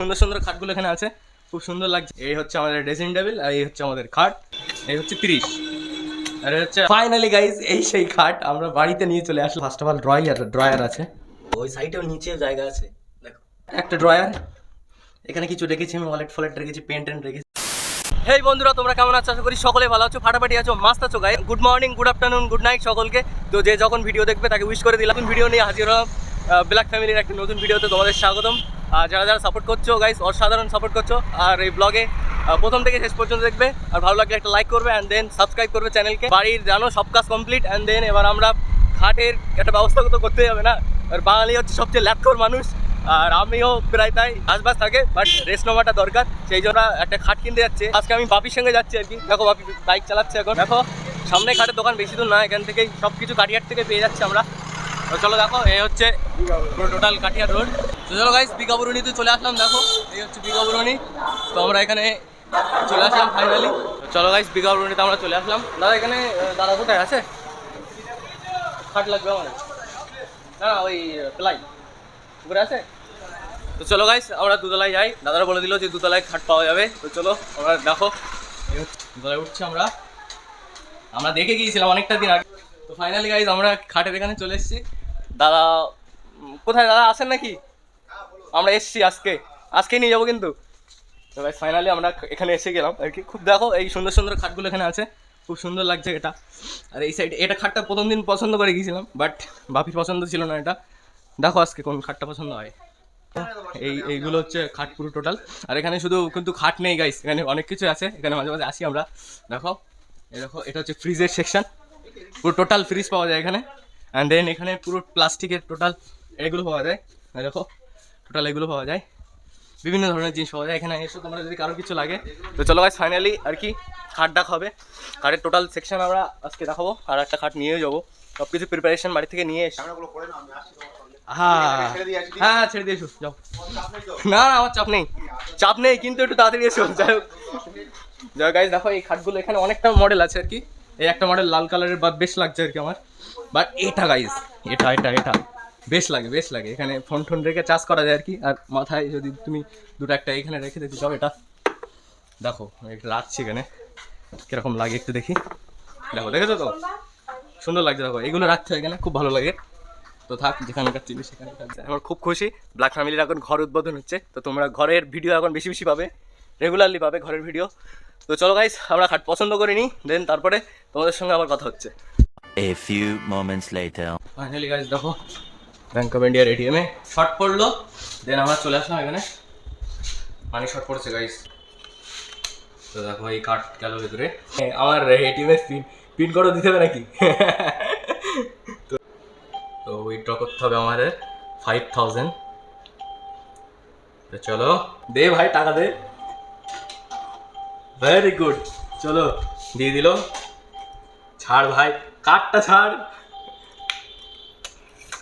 সুন্দর সুন্দর খাটগুলো এখানে আছে। খুব সুন্দর লাগছে। এই হচ্ছে আমাদের ড্রেসিং টেবিল আর এই হচ্ছে আমাদের খাট। এই হচ্ছে তিরিশ। আর হচ্ছে ফাইনালি গাইজ এই সেই খাট আমরা বাড়িতে নিয়ে চলে আসলাম। First of all drawer drawer আছে। ওই সাইডেও নিচে জায়গা আছে। দেখো। একটা ড্রয়ার এখানে কিছু রেখেছি আমি ওয়ালেট ফলেট রেখেছি পেন টেন রেখেছি। হেই বন্ধুরা, তোমরা কেমন আছো? আশা করি সকলে ভালো আছো। ফাটাফাটি আছো, মাস্ত আছো guys good morning good afternoon good night সকলকে। তো যে যখন ভিডিও দেখবে, তাকে উইশ করে দিলাম। ভিডিও নিয়ে হাজির হলাম। ব্ল্যাক ফ্যামিলির একটা নতুন ভিডিওতে তোমাদের স্বাগতম। যারা যারা সাপোর্ট করছ গাইস অসাধারণ সাপোর্ট করছ, আর এই ব্লগে প্রথম থেকে শেষ পর্যন্ত দেখবে, আর ভালো লাগলে একটা লাইক করবে অ্যান্ড দেন সাবস্ক্রাইব করবে চ্যানেলকে বাড়ির জানো, সব কাজ কমপ্লিট অ্যান্ড দেন এবার আমরা খাটের একটা ব্যবস্থা তো করতেই হবে না? আর বাঙালি হচ্ছে সবচেয়ে ল্যাপটপ মানুষ, আর আমিও প্রায় তাই আশবাস থাকে বাট রেস্ট নেওয়াটা দরকার, সেই জন্য একটা খাট কিনতে যাচ্ছে। আজকে আমি বাপির সঙ্গে যাচ্ছি আর কি। দেখো, বাপি বাইক চালাচ্ছে এখন। দেখো, সামনে খাটের দোকান, বেশি দূর না, এখান থেকেই সব কিছু কাটিয়ার থেকে পেয়ে যাচ্ছি আমরা। চলো দেখো এই হচ্ছে টোটাল কাটিয়ার রোড তো চলো গাইস বিকাবরণীতে চলে আসলাম, দেখো। এই হচ্ছে বিকাবরণী তো আমরা এখানে চলে আসলাম ফাইনালি চলো গাইস বিকাবরণীতে আমরা চলে আসলাম। দাদা, এখানে দাদা কোথায় আছে? খাট লাগবে আমার। না ওই, প্লাই। উপরে আছে? তো চলো গাইস আমরা দুতলায় যাই। দাদারা বলে দিল যে দুতলায় খাট পাওয়া যাবে। তো চলো, আমরা দেখো। দুতলায় উঠছি আমরা। আমরা দেখে গিয়েছিলাম অনেকটা দিন আগে। তো ফাইনালি গাইস আমরা খাটের এখানে চলে এসেছি। দাদা কোথায়? দাদা আসেন নাকি? আমরা এসেছি আজকে। আজকেই নিয়ে যাব কিন্তু। তো ফাইনালি আমরা এখানে এসে গেলাম। আর কি, খুব দেখো, এই সুন্দর সুন্দর খাটগুলো এখানে আছে। খুব সুন্দর লাগছে এটা। আর এই সাইড এটা খাটটা প্রথম দিন পছন্দ করে গিয়েছিলাম বাট বাপির পছন্দ ছিল না এটা। দেখো আজকে কোন খাটটা পছন্দ হয়। এই, এইগুলো হচ্ছে খাট পুরো টোটাল আর এখানে শুধু কিন্তু খাট নেই গাইস এখানে অনেক কিছু আছে। এখানে মাঝে মাঝে আসি আমরা। দেখো দেখো, এটা হচ্ছে ফ্রিজের সেকশন পুরো টোটাল ফ্রিজ পাওয়া যায় এখানে। অ্যান্ড দেন এখানে পুরো প্লাস্টিকের টোটাল এগুলো পাওয়া যায়। দেখো টোটাল এগুলো পাওয়া যায়। বিভিন্ন ধরনের জিনিস পাওয়া যায়। এখানে এসে, তোমরা যদি কারও কিছু লাগে। তো চলো ভাই ফাইনালি আর কি খাট ডাক হবে। খাটের টোটাল সেকশন আমরা আজকে দেখাবো। আর একটা খাট নিয়ে যাব। সব কিছু প্রিপারেশন বাড়ি থেকে নিয়ে এসে। হ্যাঁ। হ্যাঁ ছেড়ে দিয়ে এসো। যাও। না না, আমার চাপ নেই। চাপ নেই, কিন্তু একটু তাড়াতাড়ি এসো। যাই হোক। যাই গাইজ দেখো এই খাটগুলো এখানে অনেকটা মডেল আছে আর কি। এই একটা মডেল লাল কালারের বা বেশ লাগছে আর কি আমার। বাট এটা গাইজ এটা এটা এটা। বেশ লাগে বেশ লাগে। এখানে ফোন টোন রেখে চার্জ করা যায় আর কি। আর মাথায় যদি তুমি দুটো একটা এখানে রেখে দিতে চাও এটা দেখো একটা রাখছি এখানে। কীরকম লাগে একটু দেখি। দেখো দেখেছ তো? সুন্দর লাগছে দেখো। এগুলো রাখতে হয় এখানে খুব ভালো লাগে। তো থাক যেখানকার ছিল সেখানে থাকছে আমার খুব খুশি। ব্ল্যাক ফ্যামিলির এখন ঘর উদ্বোধন হচ্ছে। তো তোমরা ঘরের ভিডিও এখন বেশি বেশি পাবে। রেগুলারলি পাবে ঘরের ভিডিও তো চলো গাইস আমরা খাট পছন্দ করে নিই। দেন তারপরে তোমাদের সঙ্গে আবার কথা হচ্ছে। A few moments later. Finally guys দেখো ব্যাংক অফ ইন্ডিয়ার এটিএমে শর্ট পড়ল দেন আমরা চলে আসলাম এখানে। পানি শর্ট পড়ছে গাইস তো দেখো, এই কার্ড গেল ভেতরে। আমার এটিএমে পিন পিন কোডও দিতে হবে নাকি? তো তো উইথড্র করতে হবে আমাদের ফাইভ থাউজেন্ড চলো, দে ভাই, টাকা দে। ভেরি গুড চলো, দিয়ে দিল। ছাড় ভাই কার্ডটা ছাড়।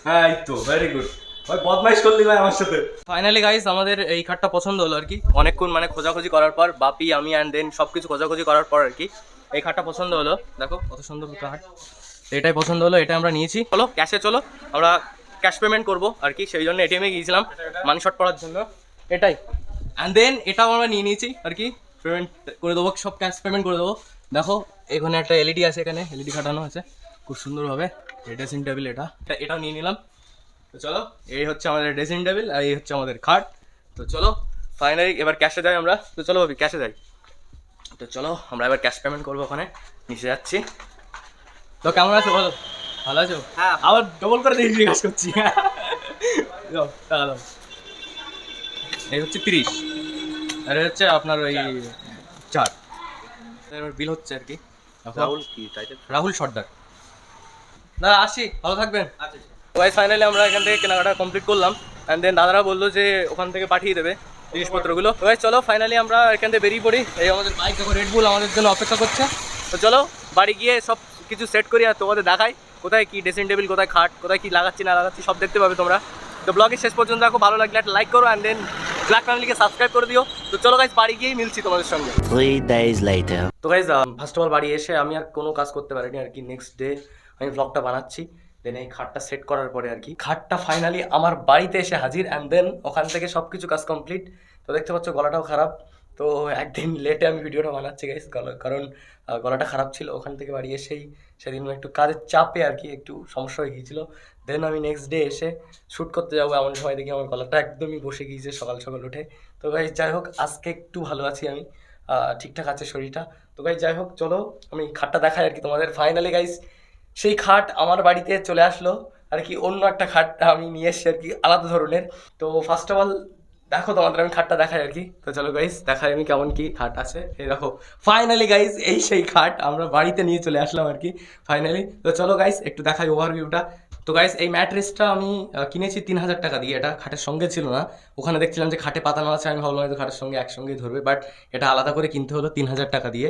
হ্যাঁ তো ভেরি গুড ভাই, বদমাইশ করলি ভাই আমার সাথে। ফাইনালি গাইস আমাদের এই কার্ডটা পছন্দ হলো আর কি। অনেকক্ষণ মানে খোঁজাখুঁজি করার পর, বাপি, আমি অ্যান্ড দেন সব কিছু খোঁজাখুঁজি করার পর আর কি, এই কার্ডটা পছন্দ হলো। দেখো, কত সুন্দর কার্ড এটাই পছন্দ হলো, এটা আমরা নিয়েছি। চলো ক্যাশে চলো, আমরা ক্যাশ পেমেন্ট করব আর কি, সেই জন্য এটিএমে গিয়েছিলাম মানি শর্ট পড়ার জন্য। এটাই। অ্যান্ড দেন এটাও আমরা নিয়ে নিয়েছি আর কি পেমেন্ট করে দেবো, সব ক্যাশ পেমেন্ট করে দেবো। দেখো, এখানে একটা এলইডি আছে, এখানে এলইডি খাটানো আছে। খুব সুন্দরভাবে ড্রেসিং টেবিল এটা। এটা- এটাও নিয়ে নিলাম। তো চলো এই হচ্ছে আমাদের ড্রেসিং টেবিল আর এই হচ্ছে আমাদের খাট। তো চলো ফাইনালি এবার ক্যাশে যাই আমরা। তো চলো ভাবি ক্যাশে যাই। তো চলো আমরা এবার ক্যাশ পেমেন্ট করব ওখানে। নিচে যাচ্ছি। তো কেমন আছো বলো? ভালো আছো? হ্যাঁ। আবার ডবল করে দেখি কাজ করছি। এই হচ্ছে তিরিশ। আর এই হচ্ছে আপনার ওই চার। এবার বিল হচ্ছে আর কি। রাহুল কি রাহুল সর্দার। দাদা আসি ভালো থাকবেন। ওয়াই ফাইনালি আমরা এখান থেকে কেনাকাটা কমপ্লিট করলাম। অ্যান্ড দেন দাদারা বলল যে ওখান থেকে পাঠিয়ে দেবে জিনিসপত্রগুলো। ওয়াই চলো ফাইনালি আমরা এখান থেকে বেরিয়ে পড়ি। এই আমাদের বাইক দেখো রেডবুল আমাদের জন্য অপেক্ষা করছে। তো চলো বাড়ি গিয়ে সব কিছু সেট করি আর তোমাদের দেখাই। কোথায় কি ড্রেসিং টেবিল কোথায় খাট কোথায় কি লাগাচ্ছি না লাগাচ্ছি সব দেখতে পাবে তোমরা। তো ব্লগের শেষ পর্যন্ত দেখো ভালো লাগলে একটা লাইক করো অ্যান্ড দেন ব্ল্যাক ফ্যামিলিকে সাবস্ক্রাইব করে দিও। তো চলো গাইজ বাড়ি গিয়েই মিলছি তোমাদের সঙ্গে. তো গাইজ ফার্স্ট অফ অল বাড়ি এসে আমি আর কোনো কাজ করতে পারিনি আর কি নেক্সট ডে আমি ব্লগটা বানাচ্ছি দেন এই খাটটা সেট করার পরে আর কি। খাটটা ফাইনালি আমার বাড়িতে এসে হাজির অ্যান্ড দেন ওখান থেকে সব কিছু কাজ কমপ্লিট তো দেখতে পাচ্ছ গলাটাও খারাপ। তো একদিন লেটে আমি ভিডিওটা বানাচ্ছি গাইস কারণ গলাটা খারাপ ছিল, ওখান থেকে বাড়ি এসেই সেদিন একটু কাজের চাপে আর কি একটু সমস্যা হয়ে গিয়েছিল। দেন আমি নেক্সট ডে এসে শ্যুট করতে যাব, এমন সময় দেখি আমার গলাটা একদমই বসে গিয়েছে সকাল সকাল উঠে। তো গাইস যাই হোক, আজকে একটু ভালো আছি আমি। ঠিকঠাক আছে শরীরটা। তো গাইস যাই হোক, চলো আমি খাটটা দেখাই আর কি তোমাদের। ফাইনালি গাইস সেই খাট আমার বাড়িতে চলে আসলো। আর কি অন্য একটা খাট আমি নিয়ে এসেছি আর কি, আলাদা ধরনের। তো ফার্স্ট অফ অল দেখো তোমাদের আমি খাটটা দেখাই আর কি। তো চলো গাইস দেখাই আমি কেমন কি খাট আছে। এই দেখো ফাইনালি গাইস এই সেই খাট আমরা বাড়িতে নিয়ে চলে আসলাম আর কি ফাইনালি তো চলো গাইস একটু দেখাই ওভারভিউটা তো গাইস এই ম্যাট্রেসটা আমি কিনেছি তিন হাজার টাকা দিয়ে। এটা খাটের সঙ্গে ছিল না। ওখানে দেখছিলাম যে খাটে পাতানো আছে, আমি ভাবলাম হয়তো খাটের সঙ্গে একসঙ্গেই ধরবে বাট এটা আলাদা করে কিনতে হলো তিন হাজার টাকা দিয়ে।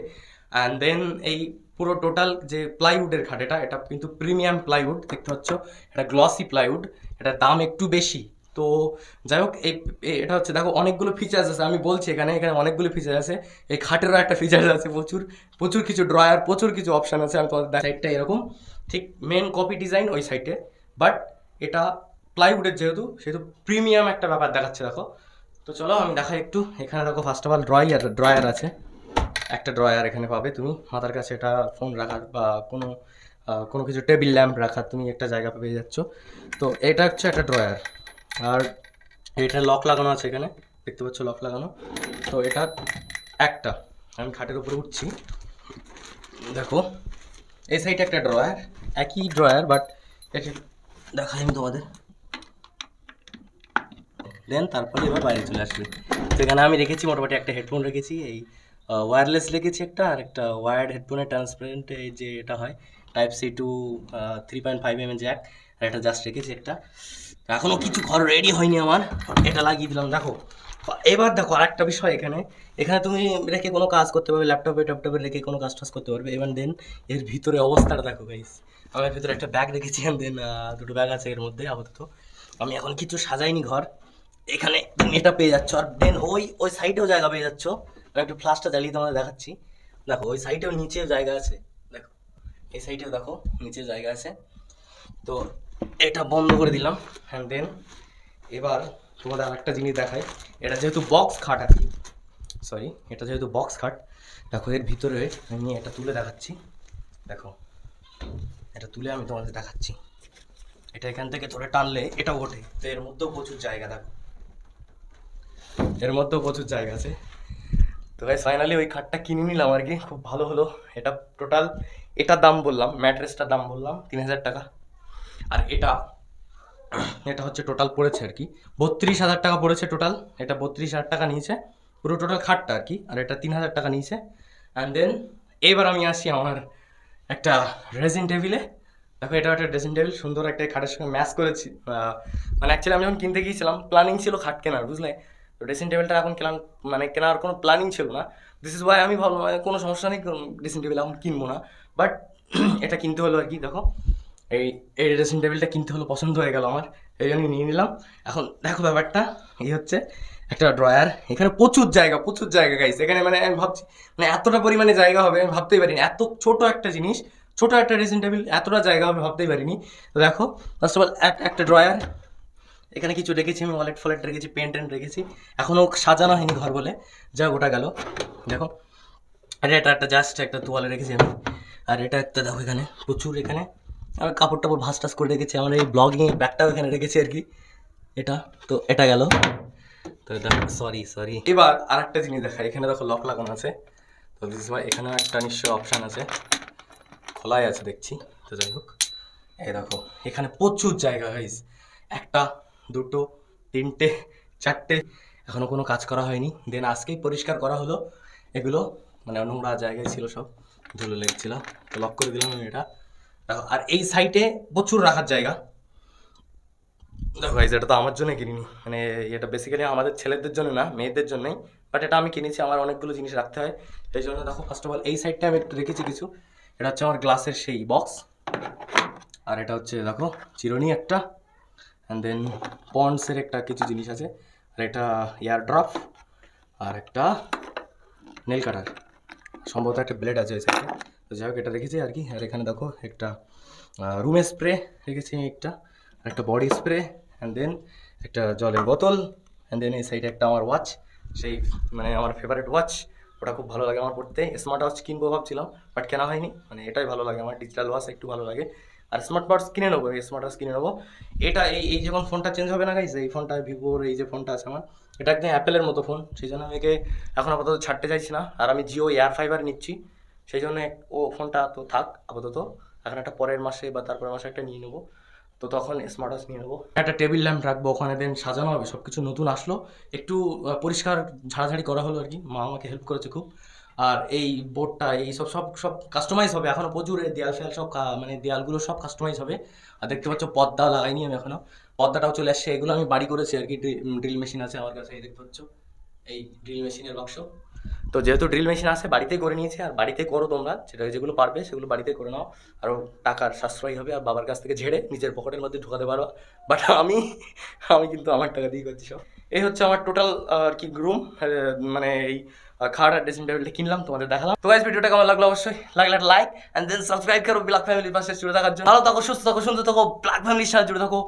অ্যান্ড দেন এই পুরো টোটাল যে প্লাইউডের খাট এটা এটা কিন্তু প্রিমিয়াম প্লাইউড দেখতে পাচ্ছ? এটা গ্লসি প্লাইউড এটার দাম একটু বেশি। তো যাই হোক, এই এটা হচ্ছে, দেখো, অনেকগুলো ফিচার্স আছে। আমি বলছি এখানে এখানে অনেকগুলো ফিচার আছে। এই খাটেরও একটা ফিচার্স আছে প্রচুর। প্রচুর কিছু ড্রয়ার প্রচুর কিছু অপশন আছে। আমি তোমাদের সাইডটা এরকম। ঠিক মেন কপি ডিজাইন ওই সাইডে বাট এটা প্লাইউডের যেহেতু, সেহেতু প্রিমিয়াম একটা ব্যাপার দেখাচ্ছে, দেখো। তো চলো, আমি দেখাই একটু। এখানে দেখো first of all drawer drawer আছে। একটা ড্রয়ার এখানে পাবে। তুমি মাথার কাছে এটা ফোন রাখার বা কোনো কোনো কিছু টেবিল ল্যাম্প রাখার তুমি একটা জায়গা পেয়ে যাচ্ছ। তো এটা হচ্ছে একটা ড্রয়ার আর এটা লক লাগানো আছে এখানে। দেখতে পাচ্ছ লক লাগানো। তো এটা একটা। আমি খাটের উপরে উঠছি। দেখো, এই সাইডে একটা ড্রয়ার একই ড্রয়ার বাট এটা দেখাই আমি তোমাদের। দেন তারপরে এবার বাইরে চলে আসবে। তো এখানে আমি রেখেছি, মোটামুটি একটা হেডফোন রেখেছি। এই ওয়্যারলেস রেখেছি একটা, আর একটা ওয়ার্ড হেডফোনের ট্রান্সপারেন্ট যে এটা হয় type C to three point five M jack আর এটা জাস্ট রেখেছি একটা। এখনও কিছু ঘর রেডি হয়নি আমার, এটা লাগিয়ে দিলাম, দেখো। এবার দেখো আরেকটা বিষয় এখানে। এখানে তুমি রেখে কোনো কাজ করতে পারবে ল্যাপটপে ট্যাপটপে রেখে কোনো কাজ টাজ করতে পারবে এবার দেন এর ভিতরে অবস্থাটা দেখো গাইস আমার ভিতরে একটা ব্যাগ রেখেছি দেন দুটো ব্যাগ আছে এর মধ্যে, আপাতত। আমি এখন কিছু সাজাইনি ঘর। এখানে এটা পেয়ে যাচ্ছ, আর দেন ওই ওই সাইডেও জায়গা পেয়ে যাচ্ছ। একটু ফ্লাশটা জ্বালিয়ে তোমাদের দেখাচ্ছি। দেখো, ওই সাইডেও নিচেও জায়গা আছে। দেখো, এই সাইডেও দেখো নিচে জায়গা আছে। তো এটা বন্ধ করে দিলাম অ্যান্ড দেন এবার তোমাদের আরেকটা জিনিস দেখাই। এটা যেহেতু বক্স খাট কি সরি এটা যেহেতু বক্স খাট, দেখো, এর ভিতরে আমি এটা তুলে দেখাচ্ছি। দেখো, এটা তুলে আমি তোমাদের দেখাচ্ছি। এটা এখান থেকে ধরে টানলে এটাও ওঠে। তো এর মধ্যেও প্রচুর জায়গা, দেখো। এর মধ্যেও প্রচুর জায়গা আছে। তো ভাই ফাইনালি ওই খাটটা কিনে নিলাম আর কি, খুব ভালো হলো। এটা টোটাল এটার দাম বললাম ম্যাট্রেসটার দাম বললাম, তিন হাজার টাকা। আর এটা এটা হচ্ছে টোটাল পড়েছে আর কি, বত্রিশ হাজার টাকা পড়েছে টোটাল এটা বত্রিশ হাজার টাকা নিয়েছে, পুরো টোটাল খাটটা আর কি, আর এটা তিন হাজার টাকা নিয়েছে। অ্যান্ড দেন এবার আমি আসি আমার একটা ড্রেসিং টেবিলে দেখো এটা একটা ড্রেসিং টেবিল সুন্দর একটা খাটের সঙ্গে ম্যাচ করেছি। মানে অ্যাকচুয়ালি আমি যখন কিনতে গিয়েছিলাম প্ল্যানিং ছিল খাট কেনার, বুঝলে? ড্রেসিং টেবিলটা এখন কেনার মানে কেনার কোনো প্ল্যানিং ছিল না। দিস ইজ ওয়াই আমি ভাবলাম কোনো সমস্যা নেই ড্রেসিং টেবিল এখন কিনবো না। বাট এটা কিনতে হলো আর কি, দেখো। এই এই ড্রেসিং টেবিলটা কিনতে হলো, পছন্দ হয়ে গেল আমার। এই জন্য নিয়ে নিলাম। এখন দেখো ব্যাপারটা, এই হচ্ছে একটা ড্রয়ার এখানে প্রচুর জায়গা প্রচুর জায়গা গাইস এখানে মানে আমি ভাবছি মানে এতটা পরিমাণে জায়গা হবে, আমি ভাবতেই পারিনি। এত ছোট একটা জিনিস, ছোট একটা ড্রেসিং টেবিল এতটা জায়গা হবে, ভাবতেই পারিনি। দেখো ফার্স্ট অফ অল একটা ড্রয়ার এখানে কিছু রেখেছি, আমি ওয়ালেট ফলেট রেখেছি পেন টেন রেখেছি। এখনও সাজানো হয়নি ঘর বলে। যা ওটা গেল। দেখো, আর এটা একটা জাস্ট একটা তোয়ালে রেখেছি আমি। আর এটা একটা দেখো এখানে, প্রচুর এখানে। আমি কাপড় টাপড় ভাস টাস করে রেখেছি। আমার এই ব্লগিং ব্যাগটাও এখানে রেখেছি আর কি। এটা, তো এটা গেল। তো দেখো সরি সরি এবার আর একটা জিনিস দেখা এখানে দেখো লক লাগানো আছে। তো দিস এখানেও একটা নিশ্চয় অপশান আছে। খোলাই আছে, দেখছি। তো যাই হোক। এই দেখো, এখানে প্রচুর জায়গা গাইস একটা দুটো, তিনটে, চারটে, এখনও কোনো কাজ করা হয়নি। দেন আজকেই পরিষ্কার করা হলো এগুলো। মানে নোংরা জায়গায় ছিল সব, ধুলো লেগেছিল। তো লক করে দিলাম আমি এটা। দেখো আর এই সাইটে প্রচুর রাখার জায়গা। দেখো এটা তো আমার জন্য কিনিনি। মানে এটা বেসিক্যালি আমাদের ছেলেদের জন্য না, মেয়েদের জন্যই। বাট এটা আমি কিনেছি, আমার অনেকগুলো জিনিস রাখতে হয়। এই জন্য দেখো ফার্স্ট অফ অল এই সাইডটা আমি একটু রেখেছি কিছু। এটা হচ্ছে আমার গ্লাসের সেই বক্স আর এটা হচ্ছে, দেখো, চিরুনি একটা। অ্যান্ড দেন পন্ডসের একটা কিছু জিনিস আছে, আর এটা এয়ার ড্রপ আর একটা নেল কাটার সম্ভবত একটা ব্লেড আছে ওই সাইডে তো যাই হোক, এটা রেখেছি আর কি। আর এখানে দেখো একটা রুমের স্প্রে রেখেছি একটা একটা বডি স্প্রে অ্যান্ড দেন একটা জলের বোতল অ্যান্ড দেন এই সাইডে একটা আমার ওয়াচ সেই মানে আমার ফেভারিট ওয়াচ ওটা খুব ভালো লাগে আমার পড়তে। স্মার্ট ওয়াচ কিনবো ভাবছিলাম বাট কেনা হয়নি। মানে এটাই ভালো লাগে, আমার ডিজিটাল ওয়াচ একটু ভালো লাগে। আর স্মার্ট ওয়াচ কিনে নেব, এই স্মার্ট কিনে নেব। এটা এই এই যখন ফোনটা চেঞ্জ হবে না গাইজ এই ফোনটা ভিভোর এই যে ফোনটা আছে আমার, এটা একদম অ্যাপেলের মতো ফোন সেই জন্য আমি এখন আপাতত ছাড়তে চাইছি না। আর আমি জিও এয়ার ফাইবার নিচ্ছি, সেই জন্য ও ফোনটা তো থাক আপাতত। এখন একটা পরের মাসে বা তারপরের মাসে একটা নিয়ে নেব। তো তখন স্মার্ট ওয়াচ নিয়ে নেব। একটা টেবিল ল্যাম্প রাখব, ওখানে দেন সাজানো হবে সব কিছু নতুন আসলো। একটু পরিষ্কার ঝাড়াঝাড়ি করা হলো আর কি, মা আমাকে হেল্প করেছে খুব। আর এই বোর্ডটা এই সব সব সব কাস্টমাইজ হবে। এখনও প্রচুর দেয়াল ফেয়াল সব মানে দেয়ালগুলো সব কাস্টমাইজ হবে। আর দেখতে পাচ্ছ পর্দা লাগাইনি আমি এখনও। পর্দাটাও চলে আসছে। এগুলো আমি বাড়ি করেছি আর কি ড্রিল মেশিন আছে আমার কাছে, এই দেখতে পাচ্ছ। এই ড্রিল মেশিনের বাক্স তো যেহেতু ড্রিল মেশিন আছে, বাড়িতেই করে নিয়েছে। আর বাড়িতে করো তোমরা সেটা যেগুলো পারবে সেগুলো বাড়িতে করে নাও। আরও টাকার সাশ্রয় হবে আর বাবার কাছ থেকে ঝেড়ে নিজের পকেটের মধ্যে ঢুকাতে পারো। বাট আমি আমি কিন্তু আমার টাকা দিয়ে করছি সব। এই হচ্ছে আমার টোটাল আর কি রুম মানে এই আর ড্রেসিং টেবিলটা কিনলাম, তোমাদের দেখালাম। তো গাইস ভিডিওটা কেমন লাগল অবশ্যই লাগলে একটা লাইক অ্যান্ড দেন সাবস্ক্রাইব করো ব্ল্যাক ফ্যামিলির পাশে জুড়ে থাকার জন্য। ভালো থাকো, সুস্থ থাকো, সুন্দর থাকো ব্ল্যাক ফ্যামিলির সাথে জুড়ে থাকো।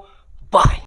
বাই